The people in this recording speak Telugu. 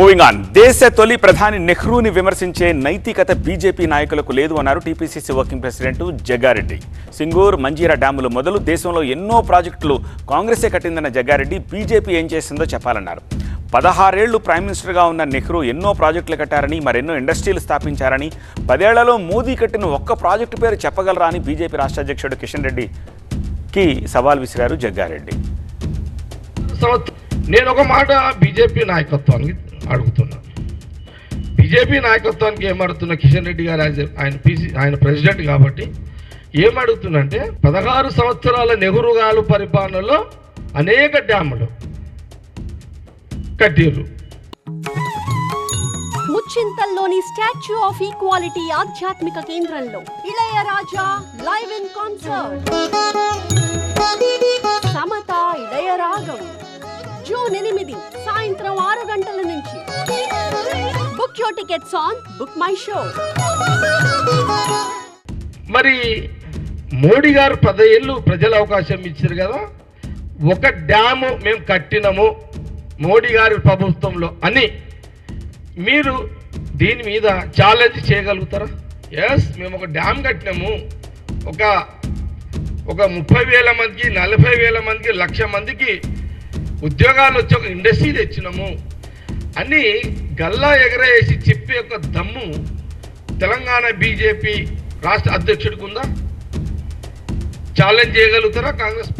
మూవింగ్ ఆన్ దేశ తొలి ప్రధాని నెహ్రూని విమర్శించే నైతికత బీజేపీ నాయకులకు లేదు అన్నారు TPCC working president Jaggareddy. Singur Manjira డ్యాములు మొదలు దేశంలో ఎన్నో ప్రాజెక్టులు కాంగ్రెసే కట్టిందన్న జగ్గారెడ్డి బీజేపీ ఏం చేసిందో చెప్పాలన్నారు. పదహారేళ్ళు ప్రైమ్ మినిస్టర్గా ఉన్న నెహ్రూ ఎన్నో ప్రాజెక్టులు కట్టారని మరెన్నో ఇండస్ట్రీలు స్థాపించారని పదేళ్ళలో మోదీ కట్టిన ఒక్క ప్రాజెక్టు పేరు చెప్పగలరా అని బీజేపీ రాష్ట్ర అధ్యక్షుడు కిషన్ రెడ్డికి సవాల్ విసిరారు జగ్గారెడ్డి. నేను ఒక మాట బీజేపీ నాయకత్వానికి అడుగుతున్నా బీజేపీ నాయకత్వానికి ఏమడుతున్న కిషన్ రెడ్డి గారు యాజ్ ఆయన పీసీ ఆయన ప్రెసిడెంట్ కాబట్టి ఏమడుగుతుందంటే పదహారు సంవత్సరాల నెహ్రూ గారు పరిపాలనలో అనేక డ్యాములు కట్టిర్రు ముచ్చింతల్లోని స్టాచ్యూ ఆఫ్ ఈక్వాలిటీ ఆధ్యాత్మిక కేంద్రంలో Ilaiyaraaja live in concert. Samatha Ilayaragam. June ఎనిమిది సాయంత్రం ఆరు గంటల tickets on book my show మరి మోడీ గారు పదేళ్ళు ప్రజల అవకాశం ఇచ్చారు కదా ఒక డ్యాము మేము కట్టినము మోడీ గారి ప్రభుత్వంలో అని. మీరు దీని మీద ఛాలెంజ్ చేయగలుగుతారా? ఎస్ మేము ఒక డ్యామ్ కట్టినాము. ఒక ఒక ముప్పై వేల మందికి నలభై వేల మందికి లక్ష మందికి ఉద్యోగాలు వచ్చి ఒక ఇండస్ట్రీ తెచ్చినాము. అని గల్లా ఎగరేసి చెప్పే ఒక దమ్ము తెలంగాణ బీజేపీ రాష్ట్ర అధ్యక్షుడికి ఉందా? ఛాలెంజ్ చేయగలుగుతారా కాంగ్రెస్